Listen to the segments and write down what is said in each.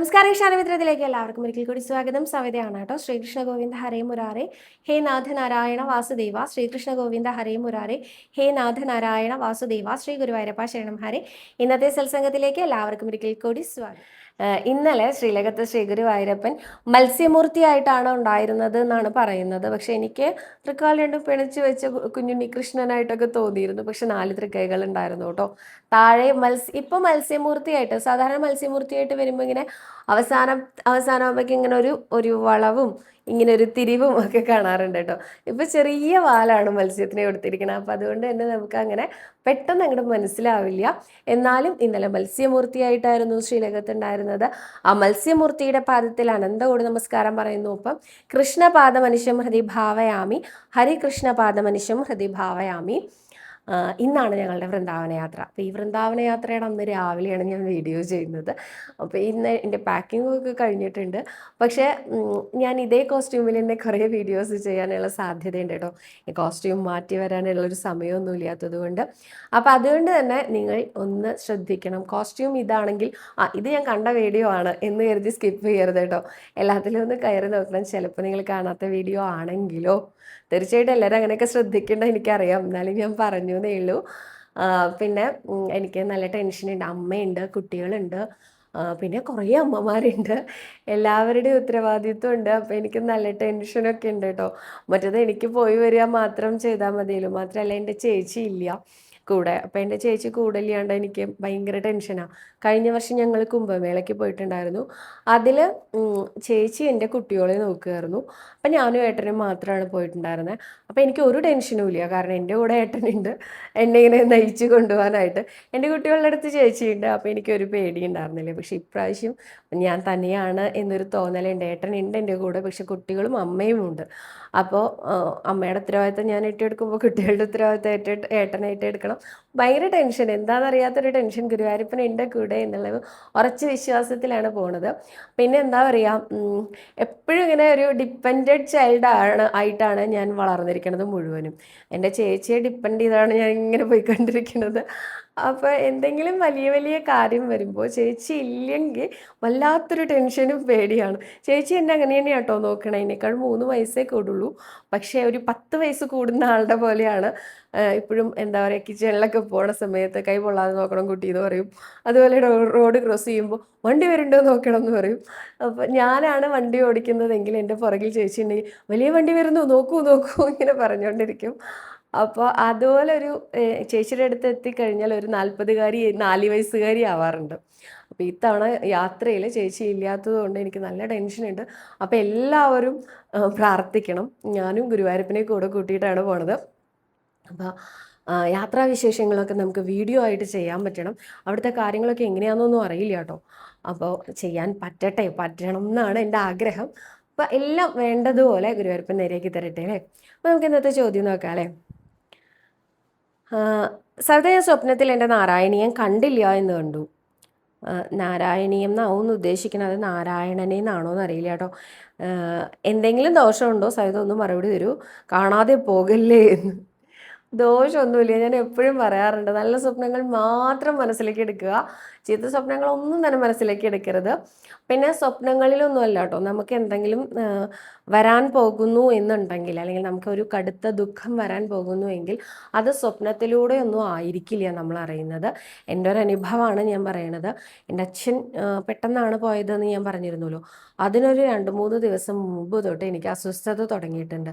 നമസ്കാരം ഈശാനമിത്രത്തിലേക്ക് എല്ലാവർക്കും ഒരിക്കൽ കൂടി സ്വാഗതം. സവിതയാണ് കേട്ടോ. ശ്രീകൃഷ്ണ ഗോവിന്ദ ഹരേ മുരാരെ. ഹേ നാഥ നാരായണ വാസുദേവ. ശ്രീകൃഷ്ണ ഗോവിന്ദ ഹരേ മുരാരെ. ഹേ നാഥ നാരായണ വാസുദേവ. ശ്രീ ഗുരുവായൂരപ്പ ശരണം ഹരേ. ഇന്നത്തെ സത്സംഗത്തിലേക്ക് എല്ലാവർക്കും ഒരിക്കൽ കൂടി സ്വാഗതം. ഇന്നലെ ശ്രീലകത്ത് ശ്രീഗുരു വായൂരപ്പൻ മത്സ്യമൂർത്തിയായിട്ടാണ് ഉണ്ടായിരുന്നത് എന്നാണ് പറയുന്നത്. പക്ഷെ എനിക്ക് തൃക്കാൽ രണ്ടും പിണച്ചു വെച്ച കു- കുഞ്ഞുണ്ണി കൃഷ്ണനായിട്ടൊക്കെ തോന്നിയിരുന്നു. പക്ഷെ നാല് തൃക്കൈകൾ ഉണ്ടായിരുന്നു കേട്ടോ. താഴെ മത്സ്യ ഇപ്പൊ മത്സ്യമൂർത്തിയായിട്ട് സാധാരണ മത്സ്യമൂർത്തിയായിട്ട് വരുമ്പോൾ ഇങ്ങനെ അവസാനം അവസാനമാകുമ്പോഴേക്കും ഇങ്ങനെ ഒരു ഒരു വളവും ഇങ്ങനെ ഒരു തിരിവും ഒക്കെ കാണാറുണ്ട് കേട്ടോ. ഇപ്പൊ ചെറിയ വാലാണ് മത്സ്യത്തിന് കൊടുത്തിരിക്കുന്നത് അപ്പൊ അതുകൊണ്ട് തന്നെ നമുക്ക് അങ്ങനെ പെട്ടെന്ന് അങ്ങോട്ട് മനസ്സിലാവില്ല. എന്നാലും ഇന്നലെ മത്സ്യമൂർത്തിയായിട്ടായിരുന്നു ശ്രീലകത്തുണ്ടായിരുന്നത് ആ മത്സ്യമൂർത്തിയുടെ പാദത്തിൽ അനന്തകോടി നമസ്കാരം പറയുന്നു. ഒപ്പം കൃഷ്ണപാദമനുഷ്യം ഹൃദി ഭാവയാമി. ഹരികൃഷ്ണപാദമനുഷ്യം ഹൃദി ഭാവയാമി. ഇന്നാണ് ഞങ്ങളുടെ വൃന്ദാവന യാത്ര. അപ്പോൾ ഈ വൃന്ദാവന യാത്രയുടെ അന്ന് രാവിലെയാണ് ഞാൻ വീഡിയോ ചെയ്യുന്നത്. അപ്പോൾ ഇന്ന് എന്റെ പാക്കിംഗ് ഒക്കെ കഴിഞ്ഞിട്ടുണ്ട്. പക്ഷേ ഞാൻ ഇതേ കോസ്റ്റ്യൂമിൽ തന്നെ കുറേ വീഡിയോസ് ചെയ്യാനുള്ള സാധ്യതയുണ്ട് കേട്ടോ. ഈ കോസ്റ്റ്യൂം മാറ്റി വരാനുള്ള ഒരു സമയമൊന്നും ഇല്ലാത്തത് കൊണ്ട്. അപ്പോൾ അതുകൊണ്ട് തന്നെ നിങ്ങൾ ഒന്ന് ശ്രദ്ധിക്കണം. കോസ്റ്റ്യൂം ഇതാണെങ്കിൽ ആ ഇത് ഞാൻ കണ്ട വീഡിയോ ആണ് എന്ന് കരുതി സ്കിപ്പ് ചെയ്യരുത് കേട്ടോ. എല്ലാത്തിലും ഒന്ന് കയറി നോക്കണം. ചിലപ്പോൾ നിങ്ങൾ കാണാത്ത വീഡിയോ ആണെങ്കിലോ തീർച്ചയായിട്ടും എല്ലാവരും അങ്ങനെയൊക്കെ ശ്രദ്ധിക്കേണ്ട എനിക്കറിയാം. എന്നാലും ഞാൻ പറഞ്ഞു എന്നേ ഉള്ളൂ പിന്നെ എനിക്ക് നല്ല ടെൻഷനുണ്ട്. അമ്മയുണ്ട് കുട്ടികളുണ്ട്. പിന്നെ കുറേ അമ്മമാരുണ്ട്. എല്ലാവരുടെയും ഉത്തരവാദിത്വം ഉണ്ട്. അപ്പോൾ എനിക്ക് നല്ല ടെൻഷനൊക്കെ ഉണ്ട് കേട്ടോ. മറ്റേത് എനിക്ക് പോയി വരിക മാത്രം ചെയ്താൽ മതിയല്ലോ. മാത്രമല്ല എന്റെ ചേച്ചി ഇല്ല കൂടെ. അപ്പം എന്റെ ചേച്ചി കൂടില്ലാണ്ട് എനിക്ക് ഭയങ്കര ടെൻഷനാണ് കഴിഞ്ഞ വർഷം ഞങ്ങൾ കുംഭമേളയ്ക്ക് പോയിട്ടുണ്ടായിരുന്നു. അതിൽ ചേച്ചി എന്റെ കുട്ടികളെ നോക്കുമായിരുന്നു അപ്പം ഞാനും ഏട്ടനും മാത്രമാണ് പോയിട്ടുണ്ടായിരുന്നത് അപ്പോൾ എനിക്ക് ഒരു ടെൻഷനും ഇല്ല. കാരണം എന്റെ കൂടെ ഏട്ടനുണ്ട്. എന്നെ ഇങ്ങനെ നയിച്ച് കൊണ്ടുപോകാനായിട്ട്. എന്റെ കുട്ടികളുടെ അടുത്ത് ചേച്ചിയുണ്ട്. അപ്പോൾ എനിക്കൊരു പേടി ഉണ്ടായിരുന്നില്ല. പക്ഷേ ഇപ്രാവശ്യം ഞാൻ തന്നെയാണ് എന്നൊരു തോന്നലുണ്ട് ഏട്ടനുണ്ട് എന്റെ കൂടെ. പക്ഷെ കുട്ടികളും അമ്മയും ഉണ്ട്. അപ്പോൾ അമ്മയുടെ ഉത്തരവാദിത്തം ഞാൻ ഏറ്റെടുക്കുമ്പോൾ കുട്ടികളുടെ ഉത്തരവാദിത്തം ഏറ്റെടു ഏട്ടൻ ഏറ്റെടുക്കണം. ഭയങ്കര ടെൻഷൻ. എന്താണെന്നറിയാത്തൊരു ടെൻഷൻ. ഗുരുവായൂരപ്പൻ എന്റെ കൂടെ എന്നുള്ളത് ഉറച്ച വിശ്വാസത്തിലാണ് പോണത്. പിന്നെ എന്താ പറയുക എപ്പോഴും ഇങ്ങനെ ഒരു ഡിപ്പെൻഡ് ചൈൽഡ് ആണ് ആയിട്ടാണ് ഞാൻ വളർന്നിരിക്കുന്നത് മുഴുവനും. എന്റെ ചേച്ചിയെ ഡിപ്പെൻഡ് ചെയ്താണ് ഞാൻ ഇങ്ങനെ പോയിക്കൊണ്ടിരിക്കുന്നത് അപ്പോൾ എന്തെങ്കിലും വലിയ വലിയ കാര്യം വരുമ്പോൾ ചേച്ചി ഇല്ലെങ്കിൽ വല്ലാത്തൊരു ടെൻഷനും പേടിയാണ്. ചേച്ചി എന്നെ അങ്ങനെ തന്നെയാണ് കേട്ടോ നോക്കണേ. അതിനേക്കാൾ മൂന്ന് വയസ്സേ കൂടുള്ളൂ. പക്ഷേ ഒരു പത്ത് വയസ്സ് കൂടുന്ന ആളുടെ പോലെയാണ്. ഇപ്പോഴും എന്താ പറയുക കിച്ചണിലൊക്കെ പോണ സമയത്ത് കൈ പൊള്ളാതെ നോക്കണം കുട്ടി എന്ന് പറയും. അതുപോലെ റോഡ് ക്രോസ് ചെയ്യുമ്പോൾ വണ്ടി വരുന്നുണ്ടോ നോക്കണം എന്ന് പറയും. അപ്പോൾ ഞാനാണ് വണ്ടി ഓടിക്കുന്നതെങ്കിൽ എന്റെ പുറകിൽ ചേച്ചി ഉണ്ടെങ്കിൽ വലിയ വണ്ടി വരുന്നു നോക്കൂ നോക്കൂ ഇങ്ങനെ പറഞ്ഞുകൊണ്ടിരിക്കും അപ്പോൾ അതുപോലെ ഒരു ചേച്ചിയുടെ അടുത്ത് എത്തിക്കഴിഞ്ഞാൽ ഒരു നാൽപ്പതുകാരി നാല് വയസ്സുകാരി ആവാറുണ്ട്. അപ്പോൾ ഇത്തവണ യാത്രയിൽ ചേച്ചി ഇല്ലാത്തത് കൊണ്ട് എനിക്ക് നല്ല ടെൻഷനുണ്ട് അപ്പോൾ എല്ലാവരും പ്രാർത്ഥിക്കണം. ഞാനും ഗുരുവായൂരപ്പനെ കൂടെ കൂട്ടിയിട്ടാണ് പോണത്. അപ്പോൾ യാത്രാവിശേഷങ്ങളൊക്കെ നമുക്ക് വീഡിയോ ആയിട്ട് ചെയ്യാൻ പറ്റണം. അവിടുത്തെ കാര്യങ്ങളൊക്കെ എങ്ങനെയാണെന്നൊന്നും അറിയില്ല കേട്ടോ. അപ്പോൾ ചെയ്യാൻ പറ്റട്ടെ പറ്റണം എന്നാണ് എന്റെ ആഗ്രഹം. അപ്പോൾ എല്ലാം വേണ്ടതുപോലെ ഗുരുവായൂരപ്പൻ നേരെയാക്കി തരട്ടെ അല്ലേ? അപ്പോൾ നമുക്ക് ഇന്നത്തെ ചോദ്യം നോക്കാം അല്ലേ? സദയ സ്വപ്നത്തിൽ എന്റെ നാരായണീയം കണ്ടില്ല എന്ന് കണ്ടു. നാരായണീയം എന്നാവും ഉദ്ദേശിക്കുന്നത് നാരായണനെ എന്നാണോ എന്ന് അറിയില്ല കേട്ടോ എന്തെങ്കിലും ദോഷമുണ്ടോ? സഹിത ഒന്ന് മറുപടി തരൂ. കാണാതെ പോകല്ലേ എന്ന്. ദോഷമൊന്നുമില്ല. ഞാൻ എപ്പോഴും പറയാറുണ്ട് നല്ല സ്വപ്നങ്ങൾ മാത്രം മനസ്സിലേക്ക് എടുക്കുക. ചീത്ത സ്വപ്നങ്ങളൊന്നും തന്നെ മനസ്സിലേക്ക് എടുക്കരുത്. പിന്നെ സ്വപ്നങ്ങളിലൊന്നും അല്ല കേട്ടോ. നമുക്ക് എന്തെങ്കിലും വരാൻ പോകുന്നു എന്നുണ്ടെങ്കിൽ അല്ലെങ്കിൽ നമുക്ക് ഒരു കടുത്ത ദുഃഖം വരാൻ പോകുന്നു എങ്കിൽ അത് സ്വപ്നത്തിലൂടെ ഒന്നും ആയിരിക്കില്ല നമ്മൾ അറിയുന്നത്. എന്റെ ഒരു അനുഭവമാണ് ഞാൻ പറയണത്. എന്റെ അച്ഛൻ പെട്ടെന്നാണ് പോയതെന്ന് ഞാൻ പറഞ്ഞിരുന്നല്ലോ. അതിനൊരു രണ്ട് മൂന്ന് ദിവസം മുമ്പ് തൊട്ട് എനിക്ക് അസ്വസ്ഥത തുടങ്ങിയിട്ടുണ്ട്.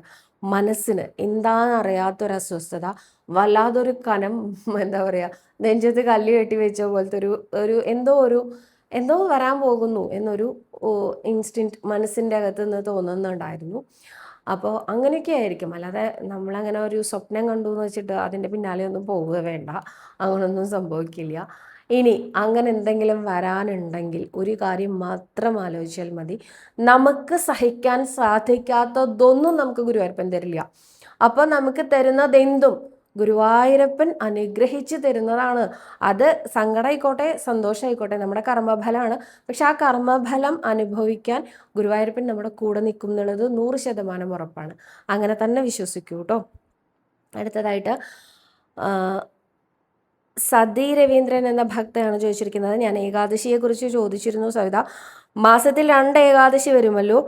മനസ്സിന് എന്താണെന്നറിയാത്തൊരു അസ്വസ്ഥത വല്ലാതൊരു കനം എന്താ പറയുക നെഞ്ചത്ത് കല്ല് കെട്ടി വെച്ച പോലത്തെ ഒരു ഒരു എന്തോ ഒരു എന്തോ വരാൻ പോകുന്നു എന്നൊരു ഇൻസ്റ്റിന്റ് മനസ്സിന്റെ അകത്ത് നിന്ന് തോന്നുന്നുണ്ടായിരുന്നു. അപ്പോൾ അങ്ങനെയൊക്കെ ആയിരിക്കും. അല്ലാതെ നമ്മളങ്ങനെ ഒരു സ്വപ്നം കണ്ടു എന്ന് വെച്ചിട്ട് അതിന്റെ പിന്നാലെ ഒന്നും പോവുക വേണ്ട. അങ്ങനൊന്നും സംഭവിക്കില്ല. ഇനി അങ്ങനെ എന്തെങ്കിലും വരാനുണ്ടെങ്കിൽ ഒരു കാര്യം മാത്രം ആലോചിച്ചാൽ മതി. നമുക്ക് സഹിക്കാൻ സാധിക്കാത്തതൊന്നും നമുക്ക് ഗുരുവായൂരപ്പൻ തരില്ല. അപ്പോൾ നമുക്ക് തരുന്നതെന്തും ഗുരുവായൂരപ്പൻ അനുഗ്രഹിച്ചു തരുന്നതാണ്. അത് സങ്കടമായിക്കോട്ടെ സന്തോഷമായിക്കോട്ടെ നമ്മുടെ കർമ്മഫലമാണ്. പക്ഷെ ആ കർമ്മഫലം അനുഭവിക്കാൻ ഗുരുവായൂരപ്പൻ നമ്മുടെ കൂടെ നിൽക്കും എന്നുള്ളത് നൂറ് ശതമാനം ഉറപ്പാണ്. അങ്ങനെ തന്നെ വിശ്വസിക്കൂ കേട്ടോ. അടുത്തതായിട്ട് സതി രവീന്ദ്രൻ എന്ന ഭക്തയാണ് ചോദിച്ചിരിക്കുന്നത്. ഞാൻ ഏകാദശിയെക്കുറിച്ച് ചോദിച്ചിരുന്നു സവിത. മാസത്തിൽ രണ്ട് ഏകാദശി വരുമല്ലോ.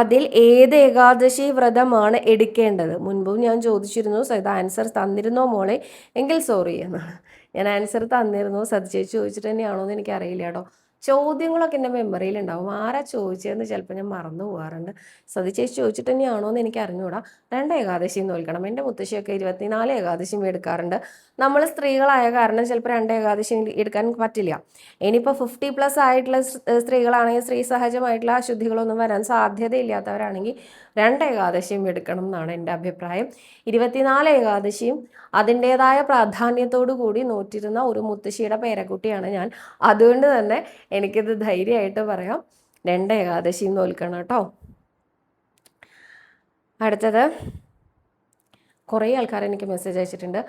അതിൽ ഏത് ഏകാദശി വ്രതമാണ് എടുക്കേണ്ടത്? മുൻപും ഞാൻ ചോദിച്ചിരുന്നു സത് ആൻസർ തന്നിരുന്നോ മോളെ? എങ്കിൽ സോറി എന്നാണ്. ഞാൻ ആൻസർ തന്നിരുന്നു. സത് ചേച്ചി ചോദിച്ചിട്ട് തന്നെയാണോ എന്ന് എനിക്കറിയില്ല കേട്ടോ. ചോദ്യങ്ങളൊക്കെ എന്റെ മെമ്മറിയിൽ ഉണ്ടാവും. ആരാ ചോദിച്ചതെന്ന് ചിലപ്പോൾ ഞാൻ മറന്നു പോകാറുണ്ട്. സതി ചേച്ചി ചോദിച്ചിട്ട് തന്നെയാണോ എന്ന് എനിക്ക് അറിഞ്ഞുകൂടാ രണ്ട് ഏകാദശിയും നോൽക്കണം എന്റെ മുത്തശ്ശിയൊക്കെ ഇരുപത്തിനാല് ഏകാദശിയും എടുക്കാറുണ്ട്. നമ്മൾ സ്ത്രീകളായ കാരണം ചിലപ്പോൾ രണ്ട് ഏകാദശി എടുക്കാൻ പറ്റില്ല. ഇനിയിപ്പോൾ ഫിഫ്റ്റി പ്ലസ് ആയിട്ടുള്ള സ്ത്രീകളാണെങ്കിൽ സ്ത്രീ സഹജമായിട്ടുള്ള അശുദ്ധികളൊന്നും വരാൻ സാധ്യതയില്ലാത്തവരാണെങ്കിൽ രണ്ട് ഏകാദശിയും എടുക്കണം എന്നാണ് എന്റെ അഭിപ്രായം. ഇരുപത്തിനാല് ഏകാദശിയും അതിന്റേതായ പ്രാധാന്യത്തോടു കൂടി നോറ്റിരുന്ന ഒരു മുത്തശ്ശിയുടെ പേരക്കുട്ടിയാണ് ഞാൻ. അതുകൊണ്ട് തന്നെ എനിക്കിത് ധൈര്യമായിട്ട് പറയാം. രണ്ട് ഏകാദശിയും നോൽക്കണം കേട്ടോ. അടുത്തത് കുറേ ആൾക്കാർ എനിക്ക് മെസ്സേജ് അയച്ചിട്ടുണ്ട്.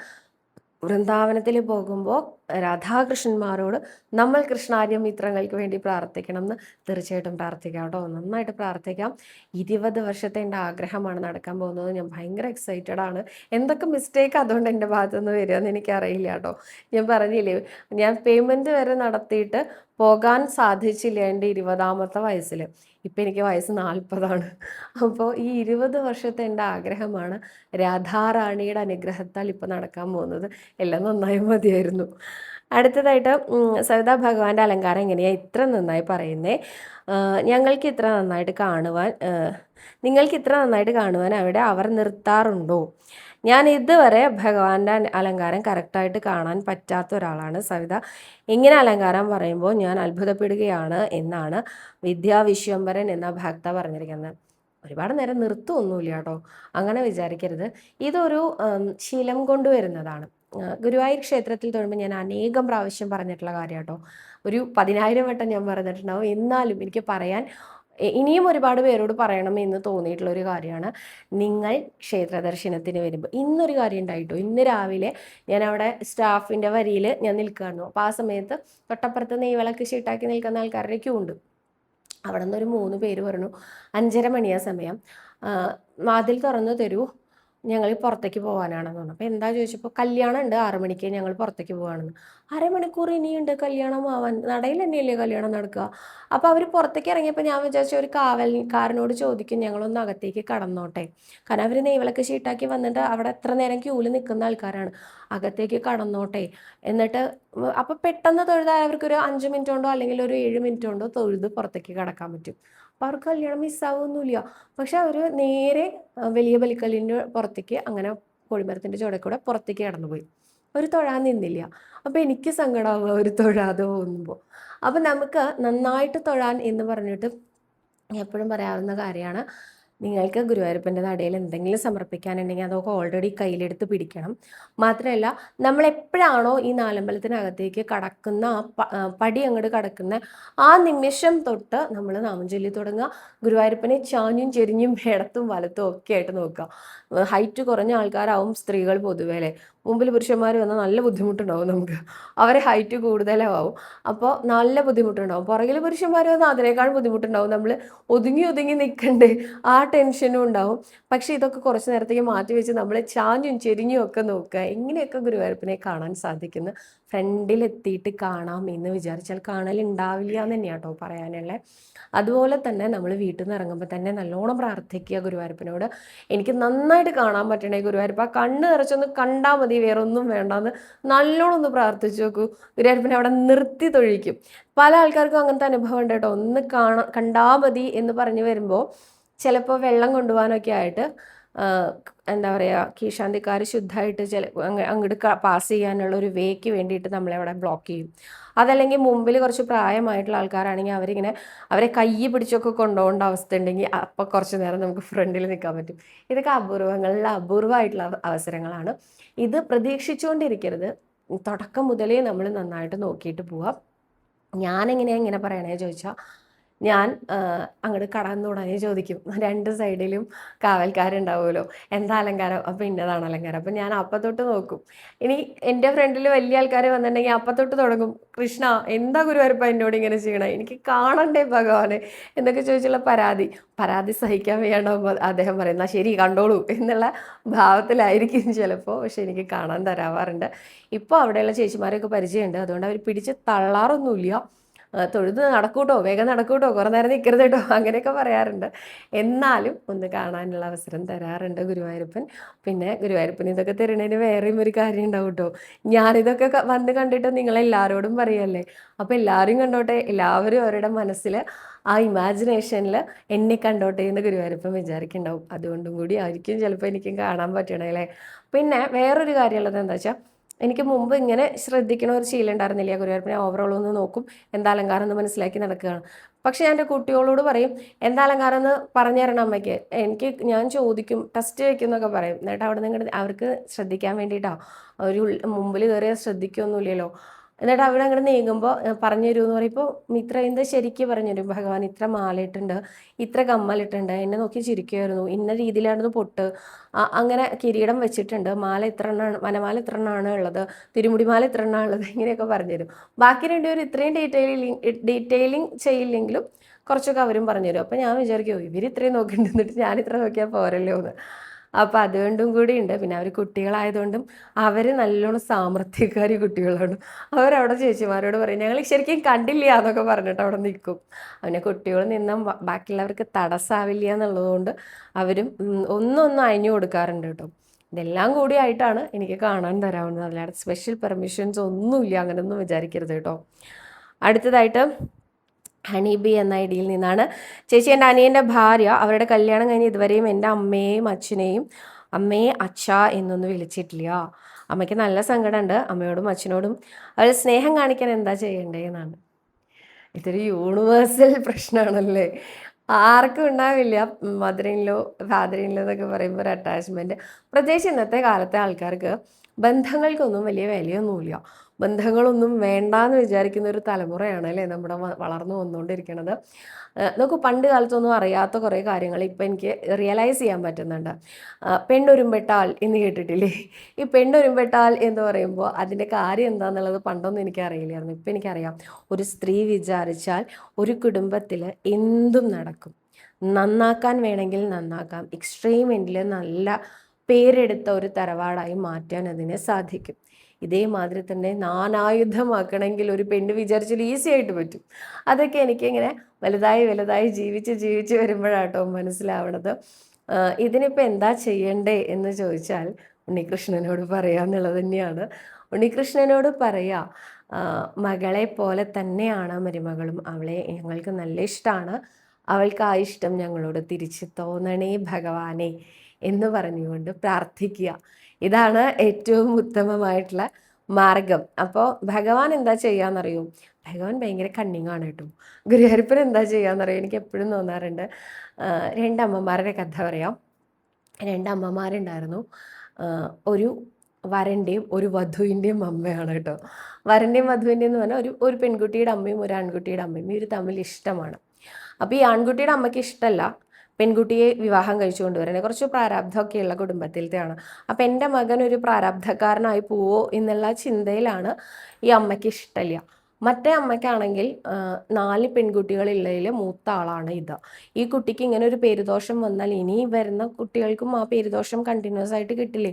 വൃന്ദാവനത്തിൽ പോകുമ്പോൾ രാധാകൃഷ്ണന്മാരോട് നമ്മൾ കൃഷ്ണാര്യ മിത്രങ്ങൾക്ക് വേണ്ടി പ്രാർത്ഥിക്കണം എന്ന് തീർച്ചയായിട്ടും പ്രാർത്ഥിക്കാം കേട്ടോ. നന്നായിട്ട് പ്രാർത്ഥിക്കാം. ഇരുപത് വർഷത്തെ എന്റെ ആഗ്രഹമാണ് നടക്കാൻ പോകുന്നത്. ഞാൻ ഭയങ്കര എക്സൈറ്റഡ് ആണ്. എന്തൊക്കെ മിസ്റ്റേക്ക് അതുകൊണ്ട് എന്റെ ഭാഗത്തുനിന്ന് വരികയെന്ന് എനിക്കറിയില്ല കേട്ടോ. ഞാൻ പറഞ്ഞില്ലേ ഞാൻ പേയ്മെന്റ് വരെ നടത്തിയിട്ട് പോകാൻ സാധിച്ചില്ല എന്റെ ഇരുപതാമത്തെ വയസ്സിൽ ഇപ്പം എനിക്ക് വയസ്സ് നാൽപ്പതാണ്. അപ്പോൾ ഈ ഇരുപത് വർഷത്തെ എന്റെ ആഗ്രഹമാണ് രാധാറാണിയുടെ അനുഗ്രഹത്താൽ ഇപ്പോൾ നടക്കാൻ പോകുന്നത്. എല്ലാം നന്നായി മതിയായിരുന്നു. അടുത്തതായിട്ട് സവിതാ ഭഗവാന്റെ അലങ്കാരം എങ്ങനെയാണ് ഇത്ര നന്നായി പറയുന്നേ. ഞങ്ങൾക്ക് ഇത്ര നന്നായിട്ട് കാണുവാൻ നിങ്ങൾക്ക് ഇത്ര നന്നായിട്ട് കാണുവാൻ അവിടെ അവർ നിർത്താറുണ്ടോ? ഞാൻ ഇതുവരെ ഭഗവാന്റെ അല- അലങ്കാരം കറക്റ്റായിട്ട് കാണാൻ പറ്റാത്ത ഒരാളാണ് സവിത. ഇങ്ങനെ അലങ്കാരം പറയുമ്പോൾ ഞാൻ അത്ഭുതപ്പെടുകയാണ് എന്നാണ് വിദ്യാ വിശ്വംഭരൻ എന്ന ഭക്ത പറഞ്ഞിരിക്കുന്നത്. ഒരുപാട് നേരം നിർത്തുമൊന്നുമില്ല കേട്ടോ. അങ്ങനെ വിചാരിക്കരുത്. ഇതൊരു ശീലം കൊണ്ടുവരുന്നതാണ്. ഗുരുവായൂർ ക്ഷേത്രത്തിൽ തൊഴുമ്പോൾ ഞാൻ അനേകം പ്രാവശ്യം പറഞ്ഞിട്ടുള്ള കാര്യം കേട്ടോ ഒരു പതിനായിരം വട്ടം ഞാൻ പറഞ്ഞിട്ടുണ്ടാവും. എന്നാലും എനിക്ക് പറയാൻ ഇനിയും ഒരുപാട് പേരോട് പറയണം എന്ന് തോന്നിയിട്ടുള്ള ഒരു കാര്യമാണ്. നിങ്ങൾ ക്ഷേത്ര ദർശനത്തിന് വരുമ്പോൾ ഇന്നൊരു കാര്യം ഉണ്ടായിട്ടോ? ഇന്ന് രാവിലെ ഞാൻ അവിടെ സ്റ്റാഫിന്റെ വരിയിൽ ഞാൻ നിൽക്കുകയായിരുന്നു. അപ്പോൾ ആ സമയത്ത് തൊട്ടപ്പുറത്ത് നെയ്വിളക്ക് ഷീട്ടാക്കി നിൽക്കുന്ന ആൾക്കാരുടെ ക്യൂ ഉണ്ട്. അവിടെ നിന്ന് ഒരു മൂന്ന് പേര് പറഞ്ഞു അഞ്ചര മണിയാ സമയം. വാതിൽ തുറന്നു തരൂ. ഞങ്ങൾ പുറത്തേക്ക് പോകാനാണെന്ന് പറഞ്ഞു. അപ്പോൾ എന്താ ചോദിച്ചപ്പോൾ കല്യാണം ഉണ്ട് ആറു മണിക്ക് ഞങ്ങൾ പുറത്തേക്ക് പോകാണെന്ന് അരമണിക്കൂർ ഇനിയുണ്ട് കല്യാണം ആവാൻ. നടയിൽ തന്നെയല്ലേ കല്യാണം നടക്കുക അപ്പോൾ അവർ പുറത്തേക്ക് ഇറങ്ങിയപ്പോൾ ഞാൻ വിചാരിച്ച ഒരു കാവൽക്കാരനോട് ചോദിക്കും ഞങ്ങളൊന്ന് അകത്തേക്ക് കടന്നോട്ടെ. കാരണം അവർ നെയ്വിളക്ക് ഷീട്ടാക്കി വന്നിട്ട് അവിടെ എത്ര നേരം ക്യൂൽ നിൽക്കുന്ന ആൾക്കാരാണ്. അകത്തേക്ക് കടന്നോട്ടെ. എന്നിട്ട് അപ്പോൾ പെട്ടെന്ന് തൊഴുതാൽ അവർക്കൊരു അഞ്ച് മിനിറ്റ് കൊണ്ടോ അല്ലെങ്കിൽ ഒരു ഏഴ് മിനിറ്റ് കൊണ്ടോ തൊഴുത് പുറത്തേക്ക് കടക്കാൻ പറ്റും. അപ്പോൾ അവർക്ക് കല്യാണം മിസ്സാവൊന്നുമില്ല പക്ഷെ അവർ നേരെ വലിയ ബലിക്കല്ലിന്റെ പുറത്തേക്ക് അങ്ങനെ കോഴിമരത്തിന്റെ ചുവടെ പുറത്തേക്ക് കടന്നുപോയി. ഒരു തൊഴാൻ നിന്നില്ല. അപ്പോൾ എനിക്ക് സങ്കടമാവുക ഒരു തൊഴാതെ പോകുമ്പോൾ അപ്പോൾ നമുക്ക് നന്നായിട്ട് തൊഴാൻ എന്ന് പറഞ്ഞിട്ട് എപ്പോഴും പറയാവുന്ന കാര്യമാണ്. നിങ്ങൾക്ക് ഗുരുവായൂരപ്പന്റെ നടയിൽ എന്തെങ്കിലും സമർപ്പിക്കാനുണ്ടെങ്കിൽ അതൊക്കെ ഓൾറെഡി കയ്യിലെടുത്ത് പിടിക്കണം. മാത്രമല്ല നമ്മൾ എപ്പോഴാണോ ഈ നാലമ്പലത്തിനകത്തേക്ക് കടക്കുന്ന പടി അങ്ങോട്ട് കടക്കുന്ന ആ നിമിഷം തൊട്ട് നമ്മൾ നാമം ചൊല്ലി തുടങ്ങുക. ഗുരുവായൂരപ്പനെ ചാഞ്ഞും ചെരിഞ്ഞും ഇടത്തും വലത്തും ഒക്കെ ആയിട്ട് നോക്കുക. ഹൈറ്റ് കുറഞ്ഞ ആൾക്കാരാവും സ്ത്രീകൾ പൊതുവേ അല്ലേ? മുമ്പിൽ പുരുഷന്മാർ വന്നാൽ നല്ല ബുദ്ധിമുട്ടുണ്ടാവും നമുക്ക്. അവരെ ഹൈറ്റ് കൂടുതലാവും. അപ്പോൾ നല്ല ബുദ്ധിമുട്ടുണ്ടാവും. പുറകിൽ പുരുഷന്മാർ വന്നാൽ അതിനേക്കാൾ ബുദ്ധിമുട്ടുണ്ടാവും. നമ്മൾ ഒതുങ്ങി ഒതുങ്ങി നിൽക്കണ്ടേ. ആ ടെൻഷനും ഉണ്ടാവും. പക്ഷെ ഇതൊക്കെ കുറച്ച് നേരത്തേക്ക് മാറ്റി വെച്ച് നമ്മൾ ചാഞ്ഞും ചെരിഞ്ഞും ഒക്കെ നോക്കുക. എങ്ങനെയൊക്കെ ഗുരുവായൂരപ്പനെ കാണാൻ സാധിക്കുന്നു? ഫ്രണ്ടിലെത്തിയിട്ട് കാണാം എന്ന് വിചാരിച്ചാൽ കാണലുണ്ടാവില്ല എന്ന് തന്നെയാണ് കേട്ടോ പറയാനുള്ളത് അതുപോലെ തന്നെ നമ്മൾ വീട്ടിൽ നിന്ന് ഇറങ്ങുമ്പോൾ തന്നെ നല്ലോണം പ്രാർത്ഥിക്കുക ഗുരുവായൂരപ്പനോട്. എനിക്ക് നന്നായിട്ട് കാണാൻ പറ്റണേ ഗുരുവായൂരപ്പ. കണ്ണ് നിറച്ചൊന്ന് കണ്ടാൽ മതി വേറെ ഒന്നും വേണ്ടെന്ന് നല്ലോണം ഒന്ന് പ്രാർത്ഥിച്ചു നോക്കൂ. ഗുരുവായൂരപ്പനെ അവിടെ നിർത്തി തൊഴിക്കും. പല ആൾക്കാർക്കും അങ്ങനത്തെ അനുഭവം ഉണ്ട് കേട്ടോ ഒന്ന് കാണാ കണ്ടാൽ മതി എന്ന് പറഞ്ഞു വരുമ്പോൾ ചിലപ്പോൾ വെള്ളം കൊണ്ടുപോകാനൊക്കെ ആയിട്ട് എന്താ പറയുക കീശാന്തിക്കാർ ശുദ്ധമായിട്ട് ചില അങ്ങോട്ട് പാസ് ചെയ്യാനുള്ള ഒരു വേക്ക് വേണ്ടിയിട്ട് നമ്മളെ അവിടെ ബ്ലോക്ക് ചെയ്യും. അതല്ലെങ്കിൽ മുമ്പിൽ കുറച്ച് പ്രായമായിട്ടുള്ള ആൾക്കാരാണെങ്കിൽ അവരിങ്ങനെ അവരെ കൈ പിടിച്ചൊക്കെ കൊണ്ടുപോകേണ്ട അവസ്ഥ ഉണ്ടെങ്കിൽ അപ്പോൾ കുറച്ച് നേരം നമുക്ക് ഫ്രണ്ടിൽ നിൽക്കാൻ പറ്റും. ഇതൊക്കെ അപൂർവങ്ങളിൽ അപൂർവമായിട്ടുള്ള അവ- അവസരങ്ങളാണ്. ഇത് പ്രതീക്ഷിച്ചുകൊണ്ടിരിക്കരുത്. തുടക്കം മുതലേ നമ്മൾ നന്നായിട്ട് നോക്കിയിട്ട് പോവാം. ഞാനെങ്ങനെയാണ് ഇങ്ങനെ പറയണേ ചോദിച്ചാൽ ഞാൻ അങ്ങോട്ട് കടന്നു തുടങ്ങി ചോദിക്കും. രണ്ട് സൈഡിലും കാവൽക്കാരുണ്ടാവുമല്ലോ. എന്താ അലങ്കാരം? അപ്പം ഇന്നതാണ് അലങ്കാരം. അപ്പം ഞാൻ അപ്പം തൊട്ട് നോക്കും. ഇനി എന്റെ ഫ്രണ്ടിൽ വലിയ ആൾക്കാർ വന്നിട്ടുണ്ടെങ്കിൽ അപ്പം തൊട്ട് തുടങ്ങും. കൃഷ്ണ എന്താ ഗുരുവായൂരപ്പ എന്നോട് ഇങ്ങനെ ചെയ്യണേ? എനിക്ക് കാണണ്ടേ ഭഗവാനെ? എന്നൊക്കെ ചോദിച്ചുള്ള പരാതി. പരാതി സഹിക്കാൻ വയ്യാണ്ടാവുമ്പോൾ അദ്ദേഹം പറയുന്ന ശരി കണ്ടോളൂ എന്നുള്ള ഭാവത്തിലായിരിക്കും ചിലപ്പോൾ പക്ഷെ എനിക്ക് കാണാൻ തരാവാറുണ്ട്. ഇപ്പോൾ അവിടെയുള്ള ചേച്ചിമാരൊക്കെ പരിചയമുണ്ട്. അതുകൊണ്ട് അവർ പിടിച്ച് തള്ളാറൊന്നുമില്ല. തൊഴുത് നടക്കൂട്ടോ വേഗം നടക്കൂട്ടോ കുറേ നേരം നിൽക്കരുത് കേട്ടോ അങ്ങനെയൊക്കെ പറയാറുണ്ട്. എന്നാലും ഒന്ന് കാണാനുള്ള അവസരം തരാറുണ്ട് ഗുരുവായൂരപ്പൻ. പിന്നെ ഗുരുവായൂരപ്പൻ ഇതൊക്കെ തരുന്നതിന് വേറെയും ഒരു കാര്യം ഉണ്ടാവും കേട്ടോ. ഞാനിതൊക്കെ വന്ന് കണ്ടിട്ട് നിങ്ങളെല്ലാവരോടും പറയല്ലേ? അപ്പോൾ എല്ലാവരും കണ്ടോട്ടെ എല്ലാവരും അവരുടെ മനസ്സിൽ ആ ഇമാജിനേഷനിൽ എന്നെ കണ്ടോട്ടെ എന്ന് ഗുരുവായൂരപ്പൻ വിചാരിക്കുന്നുണ്ടാവും. അതുകൊണ്ടും കൂടി ആയിരിക്കും ചിലപ്പോൾ എനിക്കും കാണാൻ പറ്റണേ പിന്നെ വേറൊരു കാര്യമുള്ളത് എന്താ വെച്ചാൽ എനിക്ക് മുമ്പ് ഇങ്ങനെ ശ്രദ്ധിക്കണ ഒരു ശീലം ഉണ്ടായിരുന്നില്ല ഗുരുവായൂരപ്പനെ ഓവറോൾ ഒന്ന് നോക്കും. എന്താ അലങ്കാരം എന്ന് മനസ്സിലാക്കി നടക്കുകയാണ്. പക്ഷെ ഞാൻ എന്റെ കുട്ടികളോട് പറയും എന്താ അലങ്കാരം എന്ന് പറഞ്ഞു തരണം അമ്മയ്ക്ക്. എനിക്ക് ഞാൻ ചോദിക്കും ടെസ്റ്റ് വയ്ക്കും എന്നൊക്കെ പറയും. എന്നിട്ട് അവിടെ നിന്ന് അവർക്ക് ശ്രദ്ധിക്കാൻ വേണ്ടിയിട്ടാണ് ഒരു മുമ്പിൽ കയറിയാൽ ശ്രദ്ധിക്കൊന്നുമില്ലല്ലോ എന്നിട്ട് അവിടെ അങ്ങോട്ട് നീങ്ങുമ്പോൾ പറഞ്ഞു തരുമെന്ന് പറയുമ്പോൾ മിത്ര എന്താ ശരിക്കും പറഞ്ഞു തരും ഭഗവാൻ ഇത്ര മാലയിട്ടുണ്ട് ഇത്ര കമ്മലിട്ടുണ്ട് എന്നെ നോക്കി ചിരിക്കുമായിരുന്നു ഇന്ന രീതിയിലാണെന്ന് പൊട്ട്. അങ്ങനെ കിരീടം വെച്ചിട്ടുണ്ട് മാല ഇത്ര എണ്ണമാണ് വനമാല ഇത്ര എണ്ണമാണ് ഉള്ളത് തിരുമുടിമാല ഇത്ര എണ്ണമാണ് ഉള്ളത് ഇങ്ങനെയൊക്കെ പറഞ്ഞു തരും ബാക്കി രണ്ടുപേരും ഇത്രയും ഡീറ്റെയിലിംഗ് ഡീറ്റെയിലിംഗ് ചെയ്യില്ലെങ്കിലും കുറച്ചൊക്കെ അവരും പറഞ്ഞു തരും അപ്പോൾ ഞാൻ വിചാരിക്കും ഇവർ ഇത്രയും നോക്കിയിട്ടുണ്ടിട്ട് ഞാൻ ഇത്ര നോക്കിയാൽ പോരല്ലോ എന്ന് അപ്പോൾ അതുകൊണ്ടും കൂടി ഉണ്ട് പിന്നെ അവർ കുട്ടികളായതുകൊണ്ടും അവർ നല്ലോണം സാമർത്ഥ്യക്കാരി കുട്ടികളാണ്. അവരവിടെ ചേച്ചിമാരോട് പറയും ഞങ്ങൾ ശരിക്കും കണ്ടില്ല എന്നൊക്കെ പറഞ്ഞിട്ട് അവിടെ നിൽക്കും അവനെ കുട്ടികൾ നിന്നും ബാക്കിയുള്ളവർക്ക് തടസ്സാവില്ല എന്നുള്ളതുകൊണ്ട് അവരും ഒന്നൊന്നും അയഞ്ഞു കൊടുക്കാറുണ്ട് കേട്ടോ. ഇതെല്ലാം കൂടി ആയിട്ടാണ് എനിക്ക് കാണാൻ തരാവുന്നത്. അല്ലാതെ സ്പെഷ്യൽ പെർമിഷൻസ് ഒന്നുമില്ല അങ്ങനെയൊന്നും വിചാരിക്കരുത് കേട്ടോ. അടുത്തതായിട്ട് ഹണി എന്ന ഐഡിയിൽ നിന്നാണ്. ചേച്ചി എന്റെ അനിയന്റെ ഭാര്യ അവരുടെ കല്യാണം കഴിഞ്ഞ് ഇതുവരെയും എന്റെ അമ്മയെയും അച്ഛനെയും അമ്മയെ അച്ഛ എന്നൊന്നും വിളിച്ചിട്ടില്ല. അമ്മയ്ക്ക് നല്ല സങ്കടമുണ്ട് അമ്മയോടും അച്ഛനോടും. അവർ സ്നേഹം കാണിക്കാൻ എന്താ ചെയ്യണ്ടേ എന്നാണ്. ഇതൊരു യൂണിവേഴ്സൽ പ്രശ്നമാണല്ലേ? ആർക്കും ഉണ്ടാവില്ല. മദറിനിലോ ഫാദറിനിലോ എന്നൊക്കെ പറയുമ്പോൾ ഒരു അറ്റാച്ച്മെന്റ് പ്രത്യേകിച്ച് ഇന്നത്തെ കാലത്തെ ആൾക്കാർക്ക് ബന്ധങ്ങൾക്കൊന്നും വലിയ വിലയൊന്നുമില്ല. ബന്ധങ്ങളൊന്നും വേണ്ടാന്ന് വിചാരിക്കുന്ന ഒരു തലമുറയാണ് അല്ലേ നമ്മുടെ വളർന്നു വന്നുകൊണ്ടിരിക്കുന്നത് നമുക്ക് പണ്ട് കാലത്തൊന്നും അറിയാത്ത കുറേ കാര്യങ്ങൾ ഇപ്പം എനിക്ക് റിയലൈസ് ചെയ്യാൻ പറ്റുന്നുണ്ട്. പെണ്ണൊരുമ്പെട്ടാൽ എന്ന് കേട്ടിട്ടില്ലേ? ഈ പെണ്ണൊരുമ്പെട്ടാൽ എന്ന് പറയുമ്പോൾ അതിന്റെ കാര്യം എന്താണെന്നുള്ളത് പണ്ടൊന്നും എനിക്കറിയില്ലായിരുന്നു. ഇപ്പം എനിക്കറിയാം. ഒരു സ്ത്രീ വിചാരിച്ചാൽ ഒരു കുടുംബത്തിൽ എന്തും നടക്കും. നന്നാക്കാൻ വേണമെങ്കിൽ നന്നാക്കാം. എക്സ്ട്രീം എൻഡിൽ നല്ല പേരെടുത്ത ഒരു തറവാടായി മാറ്റാൻ അതിനെ സാധിക്കും. ഇതേമാതിരി തന്നെ നാനായുധമാക്കണമെങ്കിൽ ഒരു പെണ്ണ് വിചാരിച്ചാൽ ഈസി ആയിട്ട് പറ്റും. അതൊക്കെ എനിക്കിങ്ങനെ വലുതായി വലുതായി ജീവിച്ച് ജീവിച്ച് വരുമ്പോഴാട്ടോ മനസ്സിലാവണത്. ഇതിനിപ്പോൾ എന്താ ചെയ്യണ്ടേ എന്ന് ചോദിച്ചാൽ ഉണ്ണികൃഷ്ണനോട് പറയാന്നുള്ളത് തന്നെയാണ്. ഉണ്ണികൃഷ്ണനോട് പറയാ മകളെ പോലെ തന്നെയാണ് മരുമകളും. അവളെ ഞങ്ങൾക്ക് നല്ല ഇഷ്ടമാണ് അവൾക്ക് ആ ഇഷ്ടം ഞങ്ങളോട് തിരിച്ചു തോന്നണേ ഭഗവാനെ. എന്ന് പറഞ്ഞുകൊണ്ട് പ്രാർത്ഥിക്കുക. ഇതാണ് ഏറ്റവും ഉത്തമമായിട്ടുള്ള മാർഗം. അപ്പോൾ ഭഗവാൻ എന്താ ചെയ്യാന്നറിയോ? ഭഗവാൻ ഭയങ്കര കണ്ണിങ്ങാണ് കേട്ടോ. ഗുരുഹരിപ്പൻ എന്താ ചെയ്യാന്നറിയോ? എനിക്ക് എപ്പോഴും തോന്നാറുണ്ട്. രണ്ടമ്മമാരുടെ കഥ പറയാം. രണ്ടമ്മമാരുണ്ടായിരുന്നു. ഒരു വരന്റെയും ഒരു വധുവിന്റെയും അമ്മയാണ് കേട്ടോ. വരന്റെയും വധുവിന്റെയും എന്ന് പറഞ്ഞാൽ ഒരു ഒരു പെൺകുട്ടിയുടെ അമ്മയും ഒരു ആൺകുട്ടിയുടെ അമ്മയും. ഇവർ തമ്മിൽ ഇഷ്ടമാണ്. അപ്പോൾ ഈ ആൺകുട്ടിയുടെ അമ്മയ്ക്ക് ഇഷ്ടമല്ല പെൺകുട്ടിയെ വിവാഹം കഴിച്ചു കൊണ്ടുവരണേ കുറച്ച് പ്രാരാബ്ധമൊക്കെയുള്ള കുടുംബത്തിലത്തെയാണ്. അപ്പം എന്റെ മകൻ ഒരു പ്രാരാബ്ധക്കാരനായി പോവോ എന്നുള്ള ചിന്തയിലാണ് ഈ അമ്മയ്ക്ക് ഇഷ്ടമില്ല മറ്റേ അമ്മയ്ക്കാണെങ്കിൽ നാല് പെൺകുട്ടികളുള്ളതിൽ മൂത്ത ആളാണ് ഇത്. ഈ കുട്ടിക്ക് ഇങ്ങനെ ഒരു പേരുദോഷം വന്നാൽ ഇനി വരുന്ന കുട്ടികൾക്കും ആ പേരുദോഷം കണ്ടിന്യൂസ് ആയിട്ട് കിട്ടില്ലേ?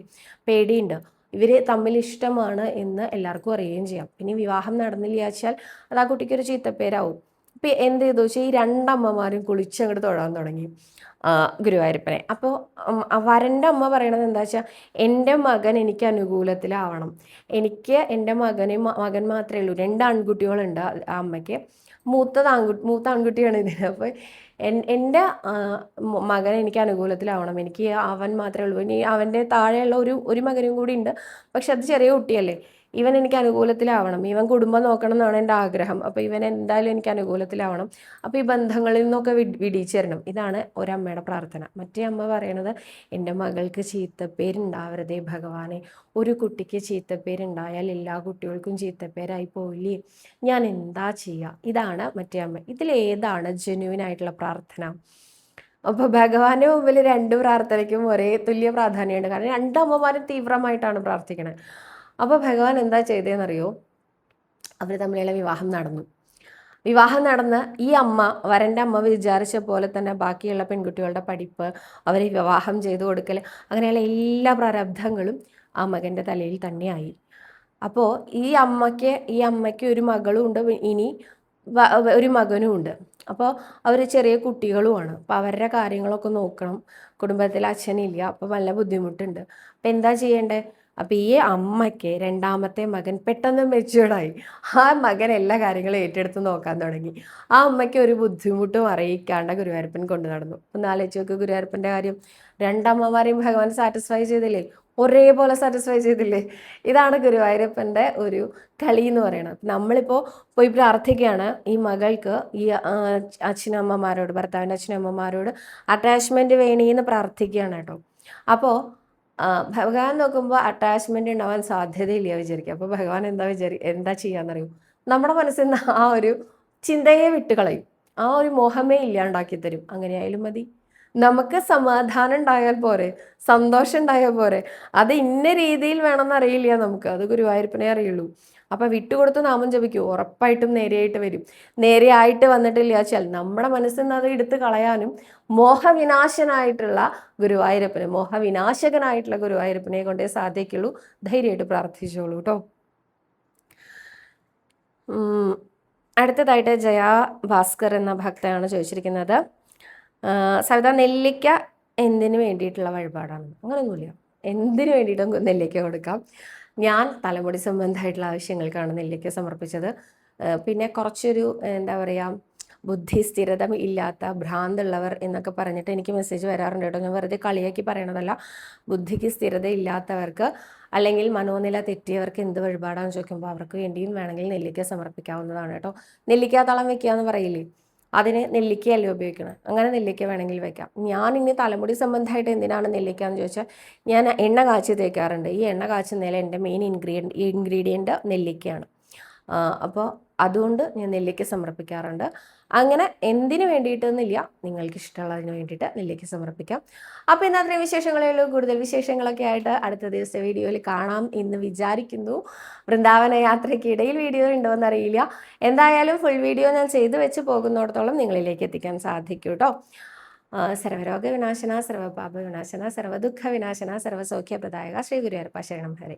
പേടിയുണ്ട്. ഇവർ തമ്മിൽ ഇഷ്ടമാണ് എന്ന് എല്ലാവർക്കും അറിയുകയും ചെയ്യാം. പിന്നെ വിവാഹം നടന്നില്ല വെച്ചാൽ അത് ആ കുട്ടിക്കൊരു ചീത്തപ്പേരാവും. ഇപ്പം എന്ത് ചെയ്തു? വെച്ചാൽ ഈ രണ്ടമ്മമാരും കുളിച്ചങ്ങോട്ട് തൊഴാൻ തുടങ്ങി. ഗുരുവായൂരപ്പനെ. അപ്പോൾ വരന്റെ അമ്മ പറയണത് എന്താ വെച്ചാൽ എന്റെ മകൻ എനിക്ക് അനുകൂലത്തിലാവണം. എനിക്ക് എന്റെ മകനെ മകൻ മാത്രമേ ഉള്ളൂ. രണ്ട് ആൺകുട്ടികളുണ്ട് ആ അമ്മയ്ക്ക്. മൂത്തത് ആൺകുട്ടി മൂത്ത ആൺകുട്ടിയാണ് ഇതിന്. അപ്പോൾ എൻ എന്റെ മകൻ എനിക്ക് അനുകൂലത്തിലാവണം. എനിക്ക് അവൻ മാത്രമേ ഉള്ളൂ. ഇനി അവന്റെ താഴെയുള്ള ഒരു ഒരു മകനും കൂടി ഉണ്ട്. പക്ഷെ അത് ചെറിയ കുട്ടിയല്ലേ? ഇവൻ എനിക്ക് അനുകൂലത്തിലാവണം. ഇവൻ കുടുംബം നോക്കണം എന്നാണ് എന്റെ ആഗ്രഹം. അപ്പോൾ ഇവൻ എന്തായാലും എനിക്ക് അനുകൂലത്തിലാവണം. അപ്പോൾ ഈ ബന്ധങ്ങളിൽ നിന്നൊക്കെ വിട് വിടിയിച്ച് തരണം ഇതാണ് ഒരമ്മയുടെ പ്രാർത്ഥന. മറ്റേ അമ്മ പറയണത് എന്റെ മകൾക്ക് ചീത്തപ്പേരുണ്ടാവരുതേ ഭഗവാനെ. ഒരു കുട്ടിക്ക് ചീത്തപ്പേരുണ്ടായാൽ എല്ലാ കുട്ടികൾക്കും ചീത്തപ്പേരായി പോയില്ലേ ഞാൻ എന്താ ചെയ്യുക ഇതാണ് മറ്റേ അമ്മ. ഇതിലേതാണ് ജെന്യൂൻ ആയിട്ടുള്ള പ്രാർത്ഥന? അപ്പോൾ ഭഗവാന്റെ മുമ്പിൽ രണ്ട് പ്രാർത്ഥനയ്ക്കും ഒരേ തുല്യ പ്രാധാന്യമുണ്ട്. കാരണം രണ്ട് അമ്മമാരും തീവ്രമായിട്ടാണ് പ്രാർത്ഥിക്കണത് അപ്പോൾ ഭഗവാൻ എന്താ ചെയ്തതെന്നറിയോ അവർ തമ്മിലുള്ള വിവാഹം നടന്നു. വിവാഹം നടന്ന് ഈ അമ്മ വരന്റെ അമ്മ വിചാരിച്ച പോലെ തന്നെ ബാക്കിയുള്ള പെൺകുട്ടികളുടെ പഠിപ്പ് അവരെ വിവാഹം ചെയ്തു കൊടുക്കൽ അങ്ങനെയുള്ള എല്ലാ പ്രാരബ്ധങ്ങളും ആ മകന്റെ തലയിൽ തന്നെയായി അപ്പോൾ ഈ അമ്മയ്ക്ക് ഈ അമ്മയ്ക്ക് ഒരു മകളും ഉണ്ട് ഇനി ഒരു മകനും ഉണ്ട്. അപ്പോൾ അവർ ചെറിയ കുട്ടികളുമാണ്. അപ്പോൾ അവരുടെ കാര്യങ്ങളൊക്കെ നോക്കണം. കുടുംബത്തിൽ അച്ഛനില്ല അപ്പോൾ നല്ല ബുദ്ധിമുട്ടുണ്ട്. അപ്പോൾ എന്താ ചെയ്യേണ്ടത് അപ്പോൾ ഈ അമ്മയ്ക്ക് രണ്ടാമത്തെ മകൻ പെട്ടെന്ന് മെച്യൂർഡായി ആ മകൻ എല്ലാ കാര്യങ്ങളും ഏറ്റെടുത്ത് നോക്കാൻ തുടങ്ങി. ആ അമ്മയ്ക്ക് ഒരു ബുദ്ധിമുട്ടും അറിയിക്കാണ്ട് ഗുരുവായൂരപ്പൻ കൊണ്ടു നടന്നു. ഒന്ന് ആലോചിച്ച് നോക്ക് ഗുരുവായൂരപ്പന്റെ കാര്യം. രണ്ടമ്മമാരെയും ഭഗവാൻ സാറ്റിസ്ഫൈ ചെയ്തില്ലേ? ഒരേപോലെ സാറ്റിസ്ഫൈ ചെയ്തില്ലേ? ഇതാണ് ഗുരുവായൂരപ്പന്റെ ഒരു കളി എന്ന് പറയുന്നത്. നമ്മളിപ്പോൾ പോയി പ്രാർത്ഥിക്കുകയാണ്. ഈ മകൾക്ക് ഈ അച്ഛനമ്മമാരോട് ഭർത്താവിന്റെ അച്ഛനമ്മമാരോട് അറ്റാച്ച്മെന്റ് വേണീന്ന് പ്രാർത്ഥിക്കുകയാണ് കേട്ടോ. അപ്പോൾ ഭഗവാൻ നോക്കുമ്പോൾ അറ്റാച്ച്മെന്റ് ഉണ്ടാവാൻ സാധ്യതയില്ല വിചാരിക്കുക അപ്പോൾ ഭഗവാൻ എന്താ വിചാരി എന്താ ചെയ്യാന്നറിയും? നമ്മുടെ മനസ്സിൽ നിന്ന് ആ ഒരു ചിന്തയെ വിട്ടുകളയും. ആ ഒരു മോഹമേ ഇല്ലാണ്ടാക്കി തരും. അങ്ങനെയായാലും മതി. നമുക്ക് സമാധാനം ഉണ്ടായാൽ പോരെ. സന്തോഷം ഉണ്ടായാൽ പോരെ. അത് ഇന്ന രീതിയിൽ വേണമെന്ന് അറിയില്ല നമുക്ക്. അത് ഗുരുവായൂരപ്പനെ അറിയുള്ളൂ. അപ്പം വിട്ടുകൊടുത്ത് നാമം ജപിക്കൂ. ഉറപ്പായിട്ടും നേരെയായിട്ട് വരും. നേരെയായിട്ട് വന്നിട്ടില്ല വെച്ചാൽ നമ്മുടെ മനസ്സിൽ നിന്ന് അത് എടുത്ത് കളയാനും മോഹവിനാശനായിട്ടുള്ള ഗുരുവായൂരപ്പന് മോഹവിനാശകനായിട്ടുള്ള ഗുരുവായൂരപ്പനെ കൊണ്ടേ സാധിക്കുള്ളൂ. ധൈര്യമായിട്ട് പ്രാർത്ഥിച്ചോളൂ കേട്ടോ അടുത്തതായിട്ട് ജയാ ഭാസ്കർ എന്ന ഭക്തയാണ് ചോദിച്ചിരിക്കുന്നത്. സവിത നെല്ലിക്ക എന്തിനു വേണ്ടിയിട്ടുള്ള വഴിപാടാണ് അങ്ങനെയൊന്നുമില്ല എന്തിനു വേണ്ടിയിട്ടും നെല്ലിക്ക കൊടുക്കാം. ഞാൻ തലമുടി സംബന്ധമായിട്ടുള്ള ആവശ്യങ്ങൾക്കാണ് നെല്ലിക്ക സമർപ്പിച്ചത്. പിന്നെ കുറച്ചൊരു എന്താ പറയുക ബുദ്ധി സ്ഥിരത ഇല്ലാത്ത ഭ്രാന്തുള്ളവർ എന്നൊക്കെ പറഞ്ഞിട്ട് എനിക്ക് മെസ്സേജ് വരാറുണ്ട് കേട്ടോ. ഞാൻ വെറുതെ കളിയാക്കി പറയണതല്ല. ബുദ്ധിക്ക് സ്ഥിരത ഇല്ലാത്തവർക്ക് അല്ലെങ്കിൽ മനോനില തെറ്റിയവർക്ക് എന്ത് വഴിപാടാണെന്ന് ചോദിക്കുമ്പോൾ അവർക്ക് വേണ്ടിയും വേണമെങ്കിൽ നെല്ലിക്ക സമർപ്പിക്കാവുന്നതാണ് കേട്ടോ. നെല്ലിക്ക തളം വെക്കുക എന്ന് പറയില്ലേ? അതിന് നെല്ലിക്കയല്ലേ ഉപയോഗിക്കണം? അങ്ങനെ നെല്ലിക്ക വേണമെങ്കിൽ വെക്കാം. ഞാൻ ഇനി തലമുടി സംബന്ധമായിട്ട് എന്തിനാണ് നെല്ലിക്ക എന്ന് ചോദിച്ചാൽ ഞാൻ എണ്ണ കാച്ചി തേക്കാറുണ്ട്. ഈ എണ്ണ കാച്ചുന്നതിൽ എന്റെ മെയിൻ ഇൻഗ്രീഡിയൻ ഇൻഗ്രീഡിയന്റ് നെല്ലിക്കയാണ്. അപ്പോൾ അതുകൊണ്ട് ഞാൻ നെല്ലിക്ക സമർപ്പിക്കാറുണ്ട്. അങ്ങനെ എന്തിനു വേണ്ടിയിട്ടൊന്നുമില്ല. നിങ്ങൾക്ക് ഇഷ്ടമുള്ളതിന് വേണ്ടിയിട്ട് നെല്ലിക്ക് സമർപ്പിക്കാം. അപ്പോൾ ഇന്ന് അത്രയും വിശേഷങ്ങളേ ഉള്ളൂ. കൂടുതൽ വിശേഷങ്ങളൊക്കെ ആയിട്ട് അടുത്ത ദിവസത്തെ വീഡിയോയിൽ കാണാം എന്ന് വിചാരിക്കുന്നു. വൃന്ദാവന യാത്രയ്ക്കിടയിൽ വീഡിയോ ഉണ്ടോ എന്നറിയില്ല എന്തായാലും ഫുൾ വീഡിയോ ഞാൻ ചെയ്തു വെച്ച് പോകുന്നിടത്തോളം നിങ്ങളിലേക്ക് എത്തിക്കാൻ സാധിക്കും കേട്ടോ സർവരോഗ വിനാശന സർവപാപ വിനാശന സർവദുഃഖ വിനാശന സർവസൗഖ്യപ്രദായക ശ്രീ ഗുരുവായൂരപ്പ ശരണം ഹരേ